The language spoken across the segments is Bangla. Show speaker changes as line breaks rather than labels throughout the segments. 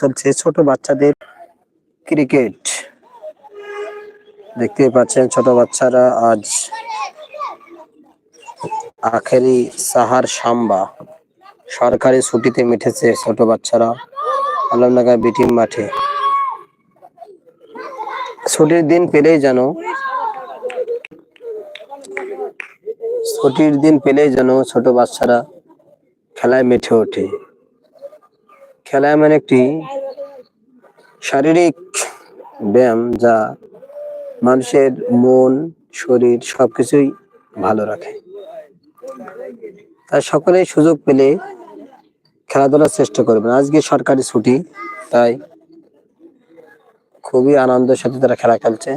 চলছে ছোট বাচ্চাদের ক্রিকেট। দেখতে পাচ্ছেন ছোট বাচ্চারা আজ আখেরি সাহার সাম্বা। সরকারি ছুটিতে মিঠেছে ছোট বাচ্চারা আলমনগর বিটিম মাঠে। ছুটির দিন পেলেই যেন ছুটির দিন পেলেই যেন ছোট বাচ্চারা খেলায় মেতে ওঠে। খেলা এমন একটি শারীরিক ব্যায়াম যা মানুষের মন, শরীর সবকিছুই ভালো রাখে। তাই সকলেই সুযোগ পেলে খেলাধুলার চেষ্টা করবেন আজকে সরকারি ছুটি, তাই খুবই আনন্দের সাথে তারা খেলা খেলছে।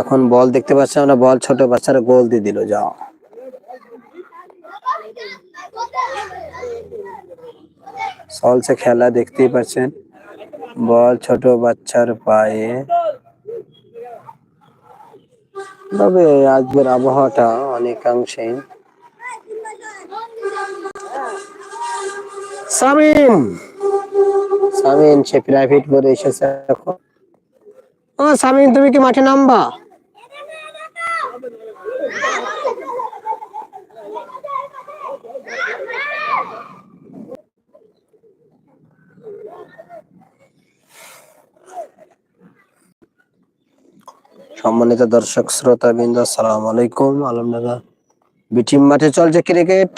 এখন বল দেখতে পাচ্ছি আমরা, বল ছোট বাচ্চারা গোল দিয়ে দিল, যাও। চলছে খেলা দেখতেই পাচ্ছেন। বল ছোট বাচ্চার পায়ে। তবে আজকের আবহাওয়াটা অনেকাংশে সামিন সামিন সে প্রাইভেট করে এসেছে এখন। ও সামিন তুমি কি মাঠে নামবা? সম্মানিত দর্শক শ্রোতা বৃন্দ আসসালামু আলাইকুম। আলমনগর বিটিম মাঠে চলছে ক্রিকেট।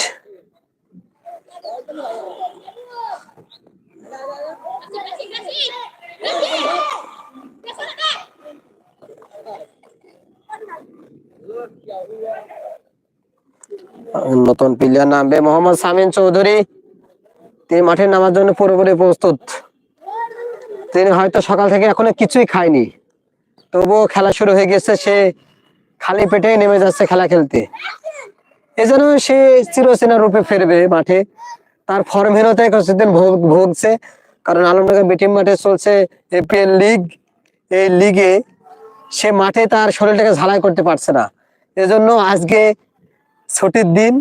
নতুন প্লেয়ার নামবে মোহাম্মদ সামিন চৌধুরী। তিনি মাঠে নামার জন্য পুরোপুরি প্রস্তুত। তিনি হয়তো সকাল থেকে এখনও কিছুই খায়নি। তবুও খেলা শুরু হয়ে গেছে, সে খালি পেটে নেমে যাচ্ছে খেলা খেলতে। এজন্য সে চিরচেনা রূপে ফিরবে মাঠে। তার ফর্মহীনতায় কিছুদিন ভোগ, ভুগছে, কারণ আলমনগর বিটিম মাঠে চলছে এপিএল লিগ এই লিগে সে মাঠে তার শরীরটাকে ঝালাই করতে পারছে না। এজন্য আজকে ছুটির দিন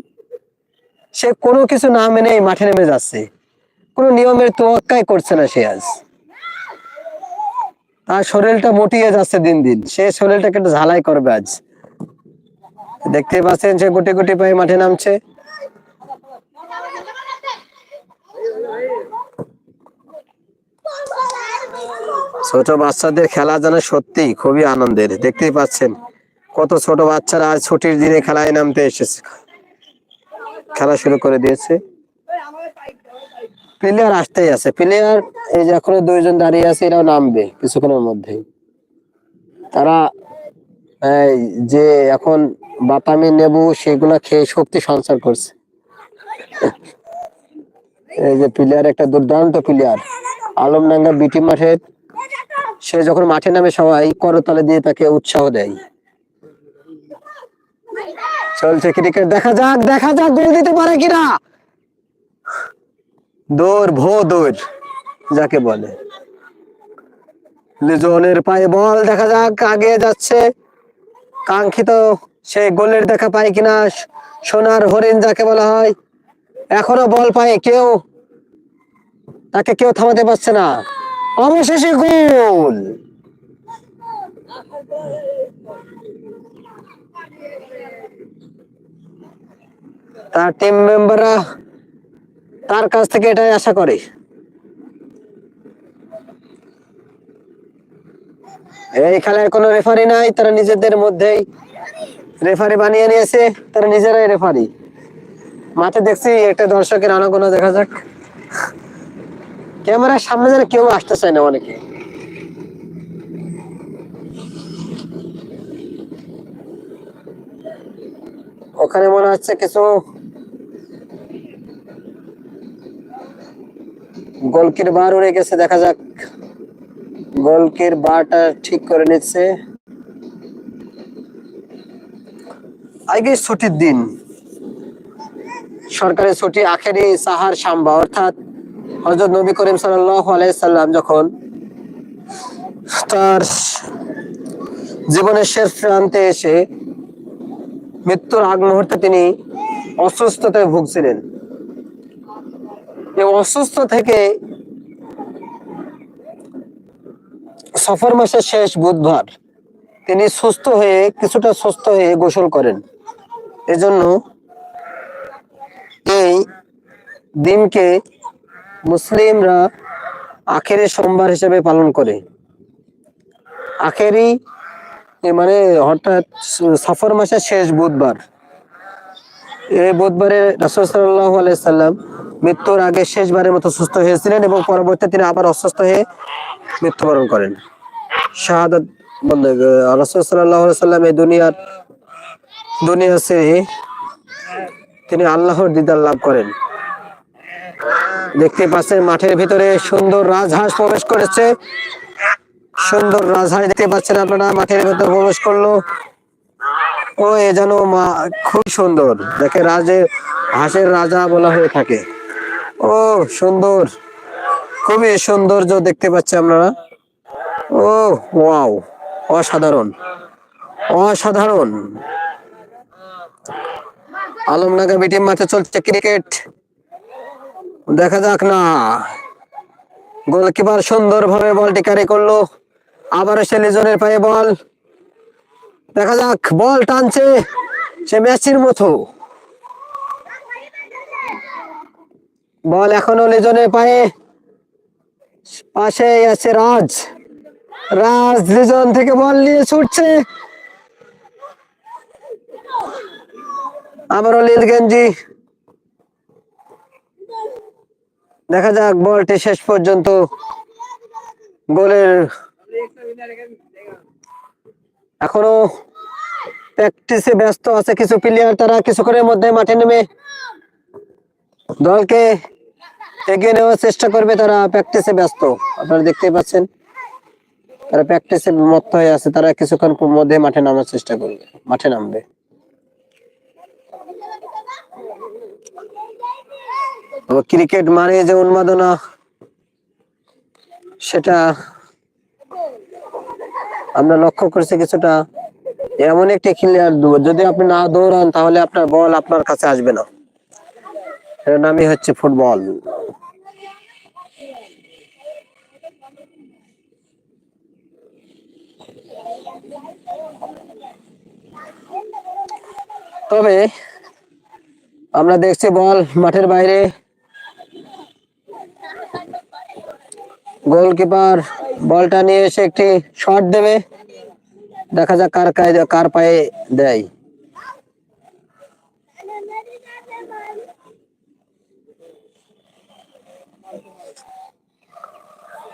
সে কোনো কিছু না মেনে এই মাঠে নেমে যাচ্ছে। কোনো নিয়মের তোয়াক্কাই করছে না সে আজ। তার শরীরটা মোটিয়ে যাচ্ছে দিন দিন। সে শরীরটাকে একটু ঝালাই করবে আজ। দেখতে পাচ্ছেন সে গুটি গুটি পায়ে মাঠে নামছে। ছোট বাচ্চাদের খেলা যেন সত্যি খুবই আনন্দের। দেখতেই পাচ্ছেন কত ছোট বাচ্চারা আজ ছুটির দিনে খেলায় নামতে এসেছে। খেলা শুরু করে দিয়েছে। প্লেয়ার আসতেই আছে। প্লেয়ার এই যে এখনও দুইজন দাঁড়িয়ে আছে, এরাও নামবে কিছুক্ষণের মধ্যেই। তারা যে এখন বাতামি নেবু, সেগুলা খেয়ে শক্তি সঞ্চার করছে। এই যে প্লেয়ার একটা দুর্দান্ত প্লেয়ার আলমডাঙ্গা বিটি মাঠের সে যখন মাঠে নামে সবাই করতালে দিয়ে তাকে উৎসাহ দেয়। চলছে ক্রিকেট দেখা যাক দেখা যাক, গোল দিতে পারে কিনা? দৌড় ভো দৌড় যাকে বলে। লিজনের পায়ে বল দেখা যাক, আগে যাচ্ছে। কাঙ্ক্ষিত সে গোলের দেখা পায় কিনা, সোনার হরিণ যাকে বলা হয়। এখনও বল পায় কেউ। তাকে কেউ থামাতে পারছে না। অবশেষে গোল! তার টিম মেম্বাররা তার কাছ থেকে এটাই আশা করে। এই খেলায় কোনো রেফারি নাই, তারা নিজেদের মধ্যেই রেফারি বানিয়ে নিয়েছে, তারা নিজেরাই রেফারি মাঠে দেখছি একটা দর্শকের আনাগোনা দেখা যাক। ক্যামেরার সামনে যেন কেউ আসতে চায় না অনেকে। ওখানে মনে হচ্ছে কিছু গোলকির বার উড়ে গেছে, দেখা যাক। গোলকির বারটা ঠিক করে নিচ্ছে। আজকে ছুটির দিন। সরকারি ছুটি আখেরি সাহার সাম্বা, অর্থাৎ হজরত নবী করিম সাল্লাম যখন তার জীবনের শেষ প্রান্তে এসে মৃত্যুর আগ মুহূর্তে তিনি অসুস্থতায় ভুগছিলেন। এই অসুস্থ থেকে সফর মাসের শেষ বুধবার তিনি সুস্থ হয়ে কিছুটা সুস্থ হয়ে গোসল করেন। এজন্য এই দিনকে মুসলিমরা আখেরি সোমবার হিসেবে পালন করে। আখেরি মানে হঠাৎ সফর মাসের শেষ বুধবার। এই বুধবারে রাসূল সাল্লাল্লাহু আলাইহি সাল্লাম মৃত্যুর আগে শেষবারের মতো সুস্থ হয়েছিলেন এবং পরবর্তীতে তিনি আবার অসুস্থ হয়ে মৃত্যুবরণ করেন। শাহাদাত সাল্লাম এই দুনিয়ার দুনিয়া ছেড়ে তিনি আল্লাহর দিদার লাভ করেন। দেখতে পাচ্ছেন মাঠের ভিতরে সুন্দর রাজহাঁস প্রবেশ করেছে। সুন্দর রাজহাঁস দেখতে পাচ্ছেন আপনারা, মাঠের ভিতরে প্রবেশ করল। ও এ যেন মা খুব সুন্দর। দেখে রাজে হাঁসের রাজা বলা হয়ে থাকে। ও, সুন্দর। খুবই সৌন্দর্য দেখতে পাচ্ছি আপনারা। ও, ওয়াও, অসাধারণ অসাধারণ। আলমনগর বিটিম মাঠে চলছে ক্রিকেট। দেখা যাক না। গোলকিপার সুন্দর ভাবে বলটি ক্যারি করল। আবার সে লিজনের পায়ে বল। দেখা যাক, বল টানছে সে মেসির মতো। বল এখনও লিজনের পায়ে। পাশে আছে রাজ। রাজ লিজন থেকে বল নিয়ে ছুটছে। আবারও নীল গেঞ্জি। দেখা যাক বলটি শেষ পর্যন্ত গোলের এখনও প্র্যাকটিসে ব্যস্ত আছে কিছু প্লেয়ার তারা কিছুক্ষণের মধ্যে মাঠে নেমে। দলকে এগিয়ে নেওয়ার চেষ্টা করবে, তারা প্র্যাকটিসে ব্যস্ত। আপনারা দেখতেই পাচ্ছেন, তারা প্র্যাকটিসে মত্ত হয়ে আছে, তারা কিছুক্ষণ মধ্যে মাঠে নামার চেষ্টা করবে, মাঠে নামবে। ক্রিকেট মানে যে উন্মাদনা, সেটা আমরা লক্ষ্য করছি কিছুটা। এমন একটি খেলিয়ার যদি আপনি না দৌড়ান, তাহলে আপনার বল আপনার কাছে আসবে না। এর নামই হচ্ছে ফুটবল তবে আমরা দেখছি বল মাঠের বাইরে। গোলকিপার বলটা নিয়ে এসে একটি শট দেবে। দেখা যাক কার কার পায়ে দেয়।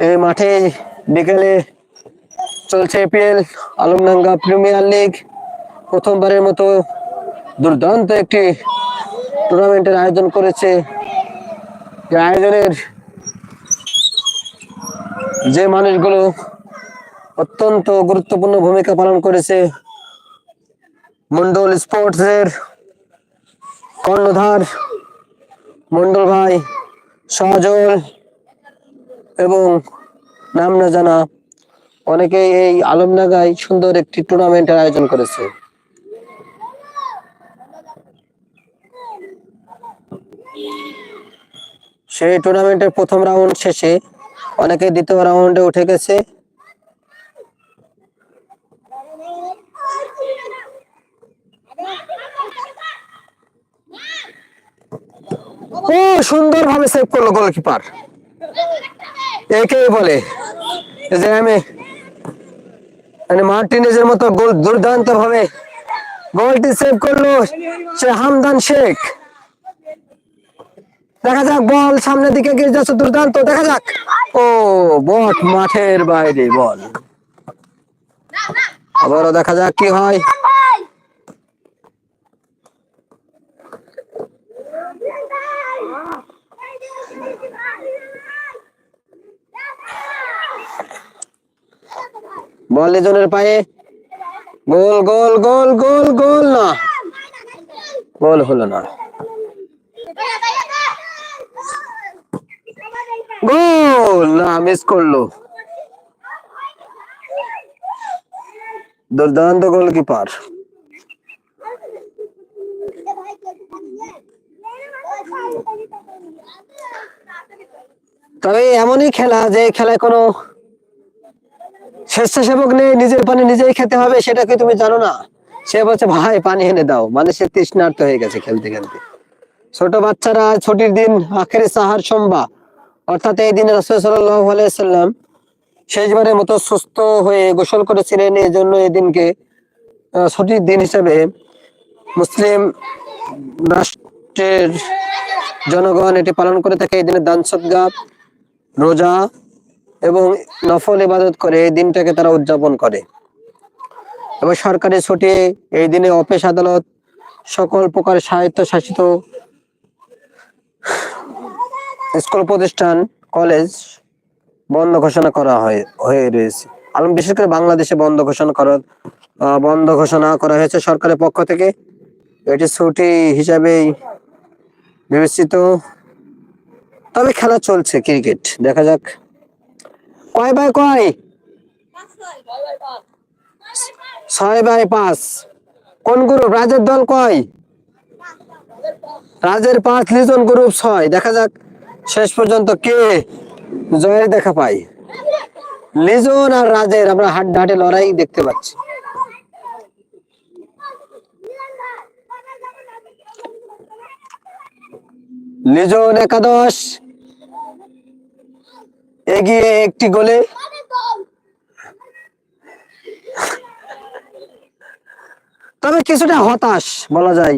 এই মাঠে বিকেলে চলছে এপিএল আলমডাঙ্গা প্রিমিয়ার লিগ প্রথমবারের মতো দুর্দান্ত একটি টুর্নামেন্টের আয়োজন করেছে। আয়োজনের যে মানুষগুলো অত্যন্ত গুরুত্বপূর্ণ ভূমিকা পালন করেছে মন্ডল স্পোর্টস এর কর্ণধার মন্ডল ভাই, সজল এবং নাম না জানা অনেকে এই আলমনাগায় সুন্দর একটি টুর্নামেন্টের আয়োজন করেছে। সেই টুর্নামেন্টের প্রথম রাউন্ড শেষে অনেকে দ্বিতীয় রাউন্ডে উঠে গেছে। ও সুন্দর ভাবে সেভ করল গোলকিপার একেই বলে, যে আমি মানে মার্টিনেজের মতো গোল দুর্দান্ত ভাবে গোলটি সেভ করল সে হামদান শেখ। দেখা যাক, বল সামনের দিকে গিয়ে যাচ্ছে, দুর্দান্ত। দেখা যাক। ও, বট মাঠের বাইরে বল। আবারও দেখা যাক কি হয়। বল লিজনের পায়ে। গোল গোল গোল গোল গোল না। গোল হলো না। গোল না মিস করল। দুর্দান্ত গোলকিপার। তবে এমনই খেলা যে খেলায় কোনো স্বেচ্ছাসেবক নেই, নিজের পানি নিজেই খেতে হবে, সেটা কি তুমি জানো না? সে বলছে, ভাই, পানি এনে দাও। মানে সে তৃষ্ণার্ত হয়ে গেছে খেলতে খেলতে। ছোট বাচ্চারা ছুটির দিন আখের সাহার সম্বা অর্থাৎ এই দিনে রসুল আলাইসাল্লাম শেষবারের মতো সুস্থ হয়ে গোসল করেছিলেন। এই জন্য এই দিনকে ছুটির দিন হিসেবে মুসলিম রাষ্ট্রের জনগণ এটি পালন করে থাকে। এই দিনে দান সদ্গা রোজা এবং নফল ইবাদত করে এই দিনটাকে তারা উদযাপন করে। এবং সরকারি ছুটি এই দিনে অফিস আদালত সকল প্রকার সাহিত্য শাসিত স্কুল প্রতিষ্ঠান, কলেজ বন্ধ ঘোষণা করা হয় হয়ে রয়েছে। আলম বিশেষ করে বাংলাদেশে বন্ধ ঘোষণা করা বন্ধ ঘোষণা করা হয়েছে সরকারের পক্ষ থেকে। এটি ছুটি হিসাবেই বিবেচিত। তবে খেলা চলছে ক্রিকেট। দেখা যাক কয় বাই কয়? ছয় বাই পাঁচ। কোন গ্রুপ? রাজের দল কয়? রাজের পাঁচ, লিজন গ্রুপ ছয়। দেখা যাক শেষ পর্যন্ত কে জয়ের দেখা পাই লিজন আর রাজের আমরা হাড্ডাহাড্ডি লড়াই দেখতে পাচ্ছি। লিজন একাদশ এগিয়ে একটি গোলে। তবে কিছুটা হতাশ বলা যায়।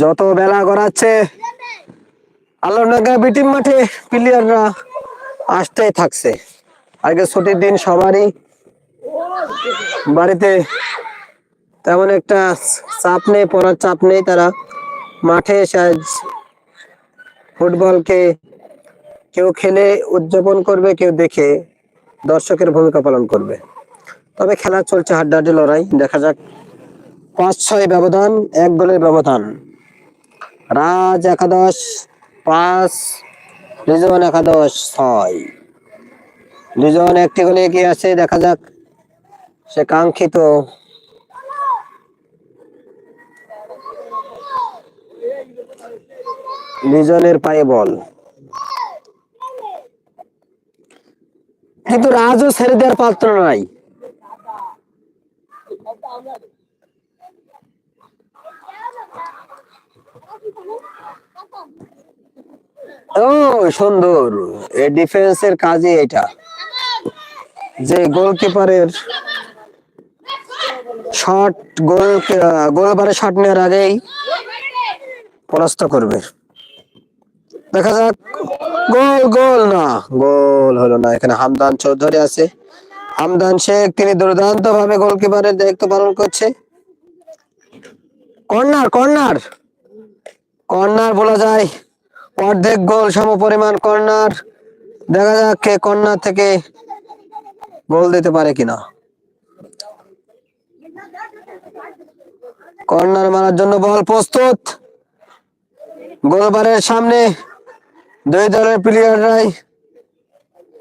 যত বেলা গড়াচ্ছে আল্লাহনগর বিটিম মাঠে প্লেয়াররা আসতেই থাকছে। আগে ছুটির দিন সবারই বাড়িতে তেমন একটা চাপ নেই, পড়ার চাপ নেই তারা। মাঠে এসে আজ ফুটবলকে কেউ খেলে উদযাপন করবে, কেউ দেখে দর্শকের ভূমিকা পালন করবে। তবে খেলা চলছে হাড্ডাহাড্ডি লড়াই। দেখা যাক পাঁচ ছয় ব্যবধান, এক গোলের ব্যবধান। রাজ একাদশ, পাঁচ রিজন একাদশ, ছয়। রিজন একটি গোলে এগিয়ে আছে, দেখা যাক। সে কাঙ্ক্ষিত লিজনের পায়ে বল। কিন্তু রাজও ছেড়ে দেওয়ার পাত্র নাই। ও, সুন্দর। ডিফেন্সের কাজই এটা। যে গোলকিপারের শট গোল গোলবারে শট নেওয়ার আগেই পরাস্ত করবে। দেখা যাক। গোল গোল না, গোল হলো না। এখানে হামদান চৌধুরী আছে। হামদান শেখ, তিনি দুর্দান্ত ভাবে গোলকিপারের দায়িত্ব পালন করছে। Corner corner. কর্নার বলা যায়। অর্ধেক গোল সম পরিমাণ কর্নার। দেখা যাক কে কর্নার থেকে গোল দিতে পারে কিনা। কর্নার মারার জন্য বল প্রস্তুত। গোলবারের সামনে দুই দলের প্লেয়াররাই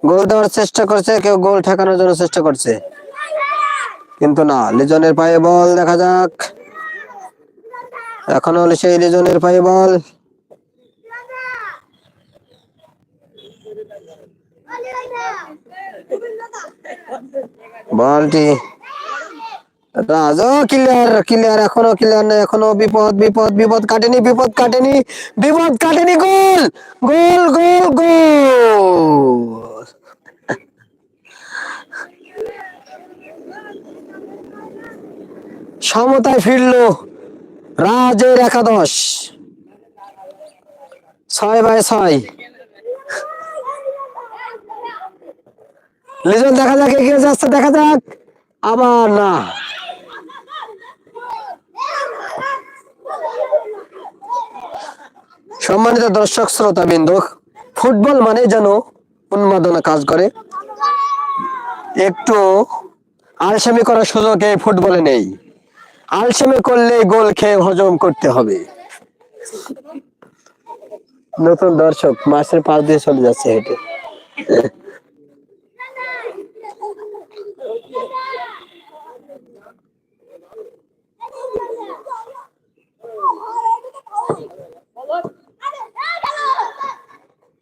গোল দেওয়ার চেষ্টা করছে, কেউ গোল ঠেকানোর জন্য চেষ্টা করছে। কিন্তু না, লিজনের পায়ে বল, দেখা যাক। এখনও হলে সেই লিজনের পায়ে বল। বলটি রাজা ক্লিয়ার ক্লিয়ার এখনও ক্লিয়ার নেই, এখনও বিপদ বিপদ বিপদ কাটেনি বিপদ কাটেনি বিপদ কাটেনি, গোল গোল গোল গোল। সমতায় ফিরলো রাজের একাদশ। ছয় বাই ছয়। লিজন দেখা যাক, এগিয়ে যাচ্ছে, দেখা যাক, আবার না। সম্মানিত দর্শক শ্রোতা বিন্দু ফুটবল মানে যেন উন্মাদনা কাজ করে। একটু আলসামি করার সুযোগ এই ফুটবলে নেই। আলসামি করলে গোল খেয়ে হজম করতে হবে। নতুন দর্শক মাসের পাশ দিয়ে চলে যাচ্ছে হেঁটে।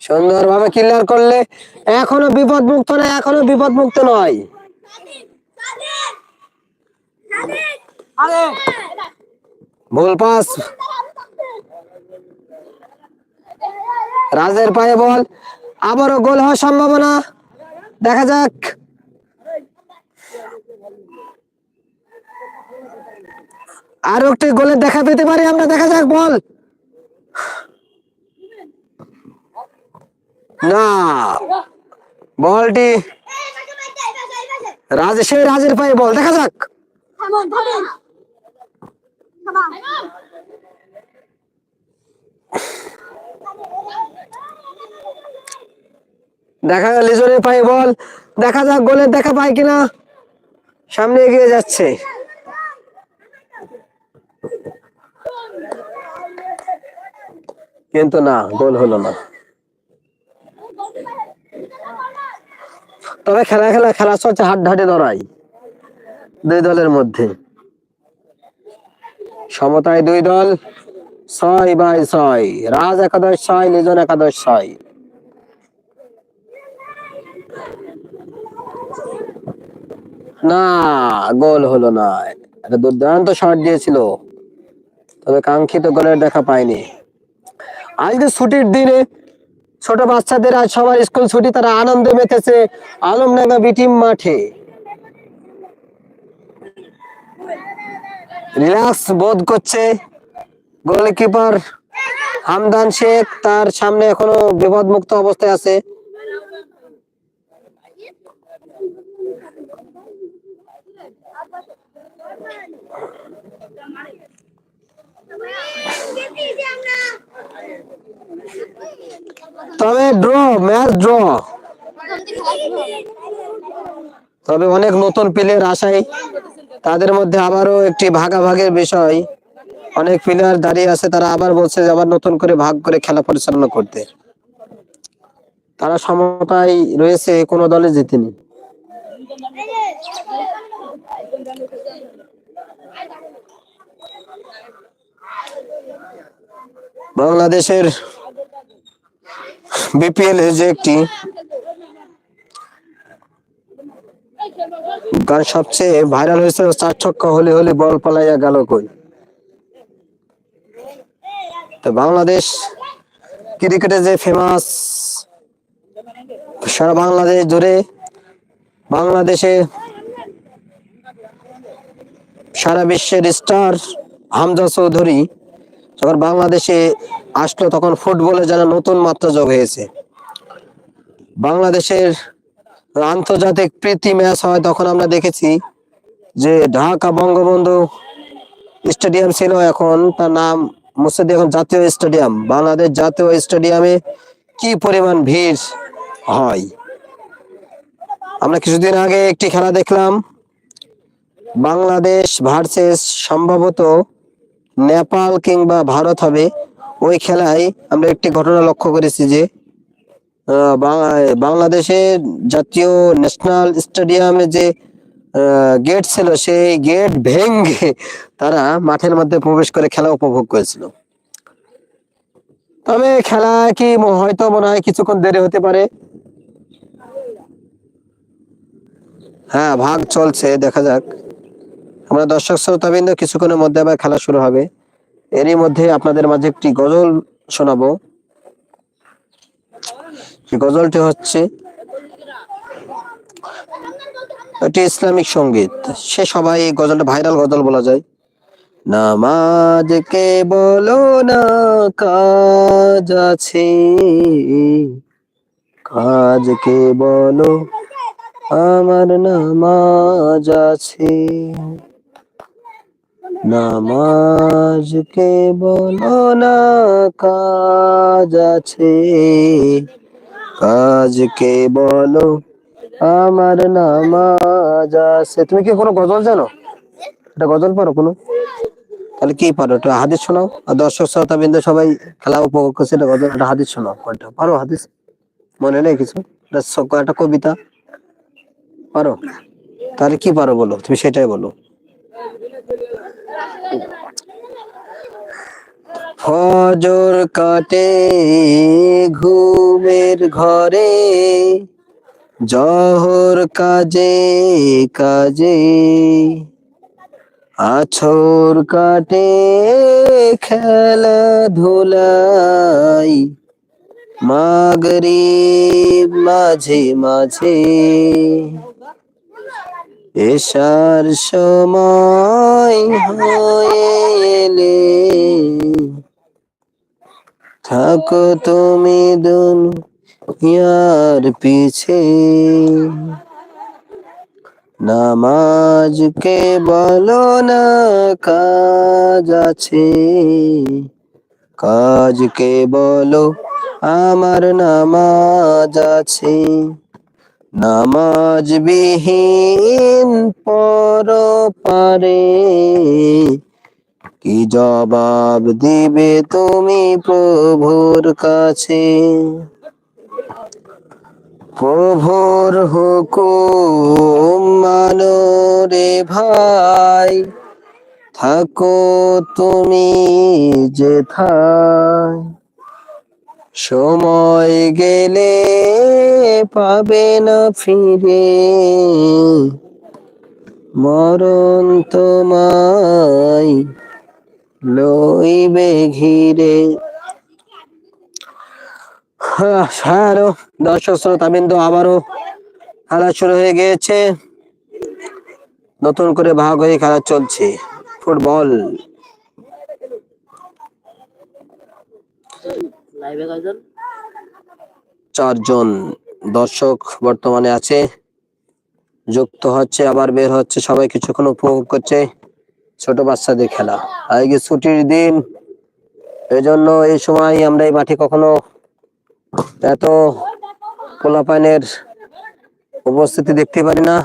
সুন্দরভাবে ক্লিয়ার করলে এখনও বিপদ মুক্ত না এখনও বিপদ মুক্ত নয়। ভুল পাস। রাজের পায়ে বল। আবারও গোল হওয়ার সম্ভাবনা। দেখা যাক। আরও একটি গোলের দেখা পেতে পারি আমরা। দেখা যাক বল। না। বলটি। রাজ সেই রাজের পায়ে বল, দেখা যাক. দেখা গেল লিজনের পায়ে বল, দেখা যাক গোলের দেখা পায় কিনা। সামনে এগিয়ে যাচ্ছে। কিন্তু না, গোল হলো না। তবে খেলা খেলা খেলা চলছে হাড্ডাহাড্ডি লড়াই দুই দলের মধ্যে। সমতায় দুই দল, ছয় বাই ছয়। রাজ একাদশ ছয় লিজন একাদশ ছয়। না, গোল হলো না। একটা দুর্দান্ত শট দিয়েছিল। তবে কাঙ্ক্ষিত গোলের দেখা পায়নি আজকে ছুটির দিনে ছোট বাচ্চাদের আজ সবার স্কুল ছুটি, তারা আনন্দে মেতেছে আলমডাঙ্গা বিটিম মাঠে। রিল্যাক্স বোধ করছে গোলকিপার হামদান শেখ, তার সামনে এখনও বিপদমুক্ত অবস্থায় আছে। তবে ড্র ম্যাচ ড্র তবে অনেক নতুন প্লেয়ার আসায় তাদের মধ্যে আবারও একটি ভাগাভাগের বিষয়। অনেক প্লেয়ার দাঁড়িয়ে আছে, তারা আবার বলছে যে আবার নতুন করে ভাগ করে খেলা পরিচালনা করতে। তারা সমতায় রয়েছে, কোনো দলে জিতেনি। বাংলাদেশের বিপিএল যে একটি গান সবচেয়ে ভাইরাল হয়েছে চার ছক্কা হলে হলে বল পালাইয়া গেল কই? তো বাংলাদেশ ক্রিকেটে যে ফেমাস সারা বাংলাদেশ জুড়ে বাংলাদেশে সারা বিশ্বের স্টার হামজা চৌধুরী যখন বাংলাদেশে আসলো তখন ফুটবলে যেন নতুন মাত্রা যোগ হয়েছে। বাংলাদেশের আন্তর্জাতিক প্রীতি ম্যাচ হয় তখন আমরা দেখেছি যে ঢাকা বঙ্গবন্ধু স্টেডিয়াম ছিল এখন, তার নাম মুছে দিয়ে এখন জাতীয় স্টেডিয়াম। বাংলাদেশ জাতীয় স্টেডিয়ামে কি পরিমাণ ভিড় হয়? আমরা কিছুদিন আগে একটি খেলা দেখলাম, বাংলাদেশ ভার্সেস সম্ভবত নেপাল কিংবা ভারত হবে। ওই খেলায় আমরা একটি ঘটনা লক্ষ্য করেছি যে বাংলাদেশে জাতীয় ন্যাশনাল স্টেডিয়ামে যে গেট ছিল, সেই গেট ভেঙে তারা মাঠের মধ্যে প্রবেশ করে খেলা উপভোগ করেছিল। তবে খেলা কি হয়তো মনে হয় কিছুক্ষণ দেরি হতে পারে। হ্যাঁ ভাগ চলছে, দেখা যাক। আমরা দর্শক শ্রোতাবৃন্দ কিছুক্ষণের মধ্যে আবার খেলা শুরু হবে। এরই মধ্যে আপনাদের মাঝে একটি গজল শোনাবো। গজলটি হচ্ছে, এটি ইসলামিক সংগীত। সে সবাই এই গজলটা ভাইরাল গজল বলা যায়। নামাজ কে বলো না কাজ আছে? কাজ কে বলো? আমার নামাজ আছে। নামাজ কে বলো না কাজ আছে। কাজ কে বলো আমার নামাজ আছে। তুমি কি কোনো গজল জানো? এটা গজল পারো কোনো। তাহলে কি পারো একটা হাদিস শোনাও। আর দর্শক শ্রোতা বিন্দু সবাই খেলা উপভোগ করছে এটা গজল। একটা হাদিস শোনাও। কোনটা পারো হাদিস। মনে নেই কিছু? একটা কবিতা? পারো তাহলে কি পারো বলো? তুমি সেটাই বলো। ফজর কাটে ঘুমের ঘরে। জহর কাজে কাজে। আছর কাটে খেলা ধুলাই মাঝে মাঝে। এসার সময় হয়ে এলে। থাকো তুমি দুনিয়ার পিছে। নামাজকে বলো না কাজ আছে। কাজকে বলো আমার নামাজ আছে। নামাজ বিহীন পর পারে। কি জবাব দিবে তুমি প্রভুর কাছে? প্রভুর হুকুম মানো রে ভাই, থাকো তুমি যেথায়। সময় গেলে পাবে না ফিরে, মরণ তোমায় লইবে ঘিরে আরও দর্শক শ্রোতা বিন্দু আবারও খেলা শুরু হয়ে গিয়েছে। নতুন করে ভাগ হয়ে খেলা চলছে ফুটবল। চারজন দর্শক বর্তমানে আছে। যুক্ত হচ্ছে আবার বের হচ্ছে সবাই কিছুক্ষণ উপভোগ করছে। ছোট বাচ্চাদের খেলা। আজকে ছুটির দিন, এজন্য এই সময় আমরা এই মাঠে কখনো এত পোলাপানের উপস্থিতি দেখতে পারি না।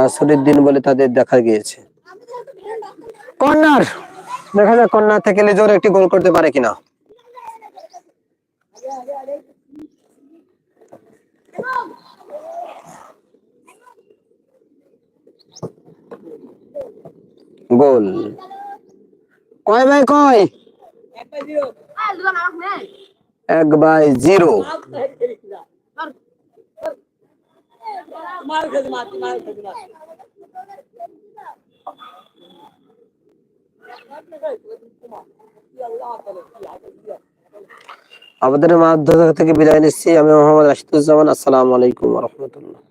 আর ছুটির দিন বলে তাদের দেখা গিয়েছে। কর্নার দেখা যাক কর্নার থেকে নিজের একটি গোল করতে পারে কিনা। গোল। কয় বাই কয়. এক বাই জিরো। আমাদের মাধ্যম থেকে বিদায় নিচ্ছি। আমি মোহাম্মদ রাশিদুজ্জামান। আসসালামু আলাইকুম রহমতুল্লাহ।